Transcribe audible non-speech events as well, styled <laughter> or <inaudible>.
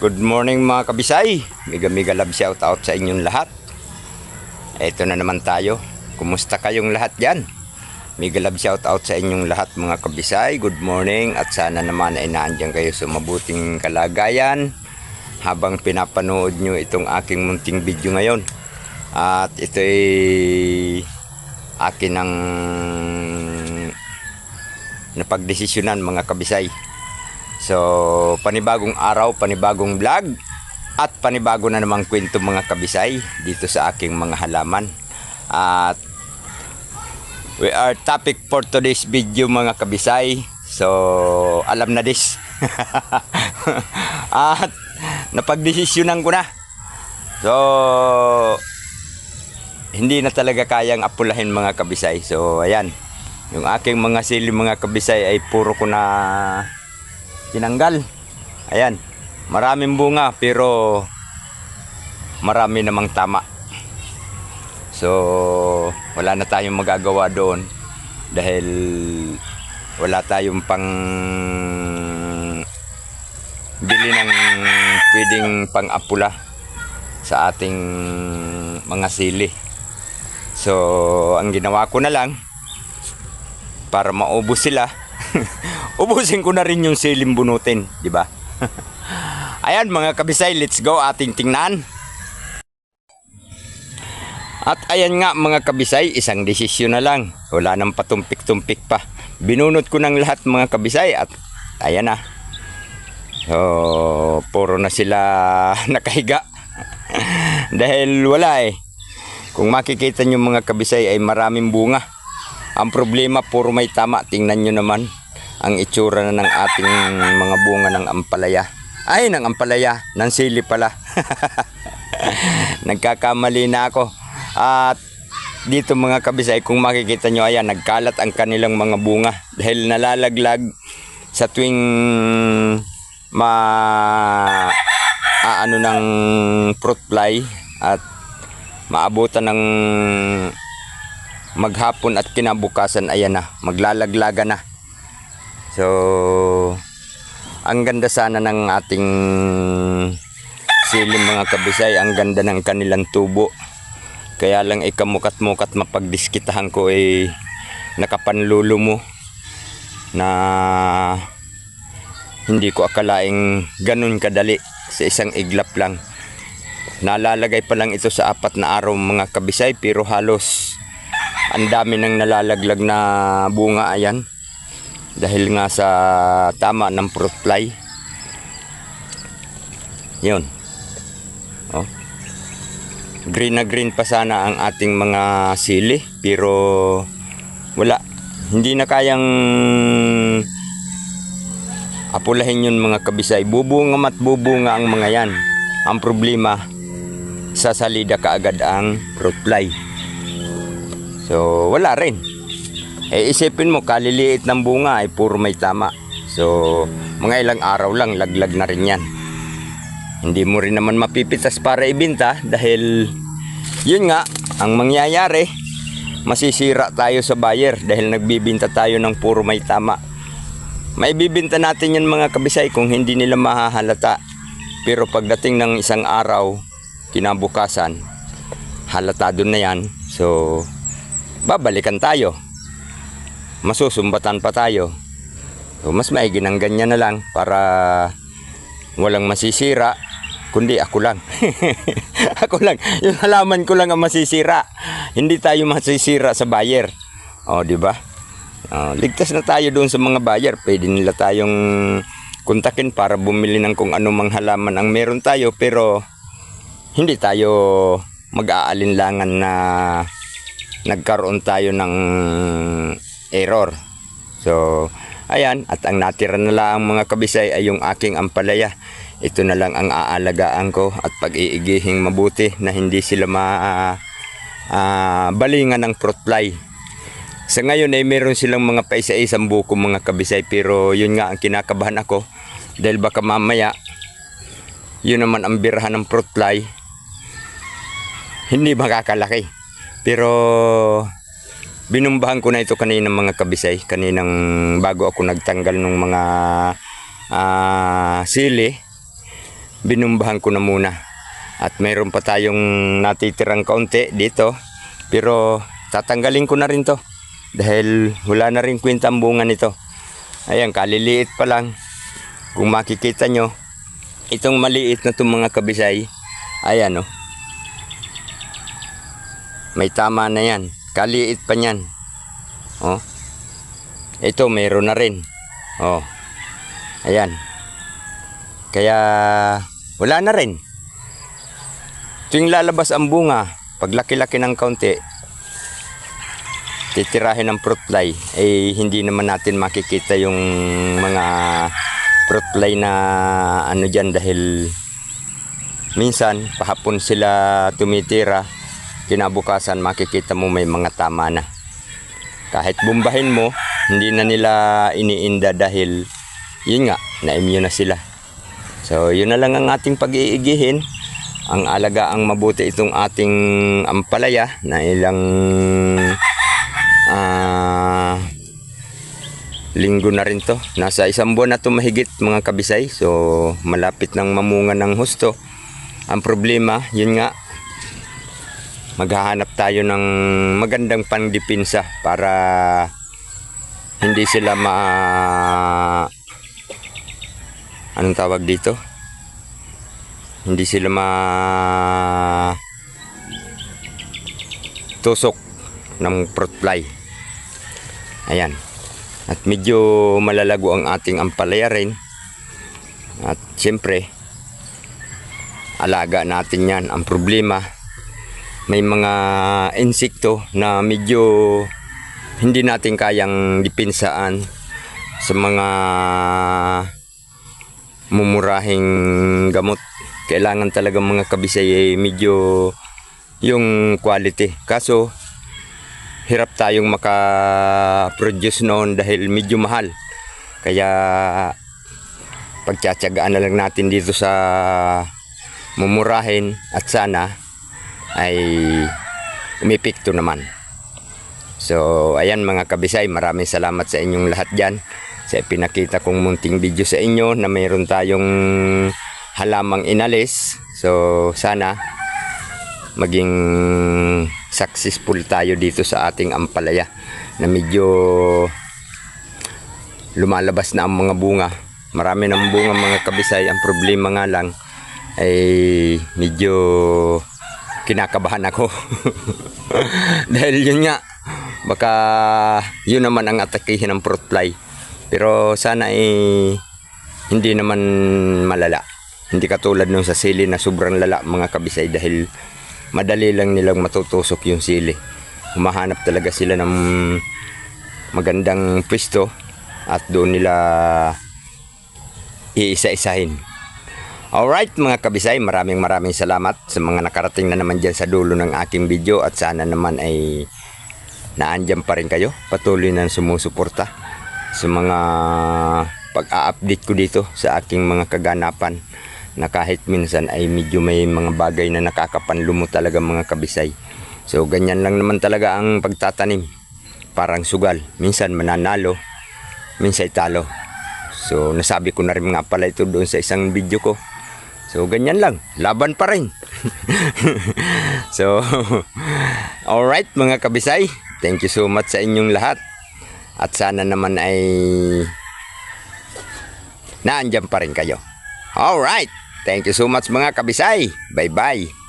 Good morning mga kabisay. Mega mega love shout out sa inyong lahat. Ito na naman tayo. Kumusta kayong lahat dyan? Mega love shout out sa inyong lahat mga kabisay. Good morning at sana naman ay naandyan kayo sa mabuting kalagayan habang pinapanood nyo itong aking munting video ngayon. At ito ay akin ang napagdesisyonan mga kabisay. So, panibagong araw, panibagong vlog at panibago na namang kwento mga kabisay dito sa aking mga halaman. At we are topic for today's video mga kabisay. So, alam na this. <laughs> at napagdesisyonan ko na. So, hindi na talaga kayang apulahin mga kabisay. So, ayan. Yung aking mga sili mga kabisay ay puro ko na tinanggal. Ayan. Maraming bunga pero marami namang tama. So, wala na tayong magagawa doon dahil wala tayong pang bili ng pwedeng pang-apula sa ating mga sili. So, ang ginawa ko na lang para maubos sila ubusin ko na rin yung silim bunutin, di ba? <laughs> Ayan mga kabisay, let's go ating tingnan. At ayan nga mga kabisay, isang desisyon na lang. Wala nang patumpik-tumpik pa. Binunot ko ng lahat mga kabisay at ayan na. So, puro na sila <laughs> nakahiga. <laughs> Dahil wala eh. Kung makikita nyo mga kabisay ay maraming bunga. Ang problema, puro may tama. Tingnan nyo naman ang itsura na ng ating mga bunga ng ampalaya. Ay, ng ampalaya, ng sili pala. <laughs> Nagkakamali na ako. At dito mga kabisay, kung makikita nyo, ayan, nagkalat ang kanilang mga bunga. Dahil nalalaglag sa tuwing ma aano ng fruit fly at maabutan ng maghapon at kinabukasan ayan na maglalaglaga na so ang ganda sana ng ating silim mga kabisay. Ang ganda ng kanilang tubo. Kaya lang ikamukat-mukat mapagdiskitahan ko ay nakapanlulo mo na hindi ko akalaing ganun kadali sa isang iglap lang. Nalalagay pa lang ito sa apat na araw mga kabisay pero halos ang dami ng nalalaglag na bunga ayan dahil nga sa tama ng fruit fly yun. Oh. green na green pa sana ang ating mga sili pero wala. Hindi na kayang apulahin yun mga kabisay. Bubunga mat bubunga ang mga yan. Ang problema sa salida kaagad ang fruit fly so wala rin eh isipin mo kaliliit ng bunga ay puro may tama. So mga ilang araw lang laglag na rin yan. Hindi mo rin naman mapipitas para ibinta dahil yun nga ang mangyayari masisira tayo sa buyer dahil nagbibinta tayo ng puro may tama. May bibinta natin yan mga kabisay kung hindi nila mahahalata. Pero pagdating ng isang araw kinabukasan halatado na yan. So babalikan tayo masusumbatan pa tayo. So mas maigi ng ganyan na lang para walang masisira kundi ako lang. <laughs> Ako lang. Yung halaman ko lang ang masisira. Hindi tayo masisira sa buyer. Oh di ba? Oh, ligtas na tayo doon sa mga buyer. Pwede nila tayong kontakin para bumili ng kung anumang halaman ang meron tayo. Pero hindi tayo mag-aalinlangan na nagkaroon tayo ng error. So, ayan, at ang natira na lang mga kabisay ay yung aking ampalaya. Ito na lang ang aalagaan ko at pag-iigihing mabuti na hindi sila ma ah, balingan ng fruit fly. Sa ngayon ay meron silang mga paisa-isang buko mga kabisay pero yun nga ang kinakabahan ako dahil baka mamaya yun naman ang birahan ng fruit fly hindi makakalaki. Pero binumbahan ko na ito kanina mga kabisay, kaninang bago ako nagtanggal ng mga ah, sili binumbahan ko na muna. At mayroon pa tayong natitirang kaunti dito. Pero tatanggalin ko na rin to. Dahil wala na rin kwenta ang bunga nito. Ayan, kaliliit pa lang. Kung makikita nyo, itong maliit na itong mga kabisay, ayan oh. May tama na yan. Kaliit pa niyan. Oh. Ito, mayroon na rin. Oh. Ayan. Kaya, wala na rin. Tuwing lalabas ang bunga, pag laki-laki ng kaunti, titirahin ng fruit fly, eh hindi naman natin makikita yung mga fruit fly na ano dyan dahil minsan pahapon sila tumitira, kinabukasan makikita mo may mga tama na. Kahit bumbahin mo, hindi na nila iniinda dahil yun nga, na-immune na sila. So, yun na lang ang ating pag-iigihin. Ang alaga ang mabuti itong ating ampalaya na ilang ah linggo na rin to. Nasa isang buwan na to mahigit mga kabisay. So, malapit nang mamunga ng husto. Ang problema, yun nga, maghahanap tayo ng magandang pangdipinsa para hindi sila ma anong tawag dito? Hindi sila ma tusok ng fruit fly. Ayan. At medyo malalago ang ating ampalaya rin. At siyempre alaga natin yan. Ang problema may mga insekto na medyo hindi natin kayang dipinsaan sa mga mumurahing gamot. Kailangan talaga mga kabisay ay medyo yung quality. Kaso, hirap tayong maka-produce noon dahil medyo mahal. Kaya, pagtsatsagaan na lang natin dito sa mumurahin at sana ay umipikto naman. So, ayan mga kabisay, maraming salamat sa inyong lahat dyan. Sa pinakita kong munting video sa inyo na mayroon tayong halamang inalis. So, sana maging successful tayo dito sa ating ampalaya na medyo lumalabas na ang mga bunga. Marami ng bunga mga kabisay. Ang problema nga lang ay medyo kinakabahan ako. <laughs> Dahil yun nga, baka yun naman ang atakihin ng fruit fly. Pero sana eh, hindi naman malala. Hindi katulad nung sa sili na sobrang lala mga kabisay dahil madali lang nilang matutusok yung sili. Humahanap talaga sila ng magandang pwesto at doon nila iisa-isahin. Alright mga kabisay, maraming maraming salamat sa mga nakarating na naman dyan sa dulo ng aking video at sana naman ay naandyan pa rin kayo. Patuloy na sumusuporta sa mga pag-a-update ko dito sa aking mga kaganapan na kahit minsan ay medyo may mga bagay na nakakapanlumo talaga mga kabisay. So ganyan lang naman talaga ang pagtatanim. Parang sugal. Minsan mananalo, minsan talo. So nasabi ko na rin nga pala ito doon sa isang video ko. So ganyan lang, laban pa rin. <laughs> so <laughs> alright mga kabisay, thank you so much sa inyong lahat. At sana naman ay naandyan pa rin kayo. Alright, thank you so much mga kabisay. Bye bye.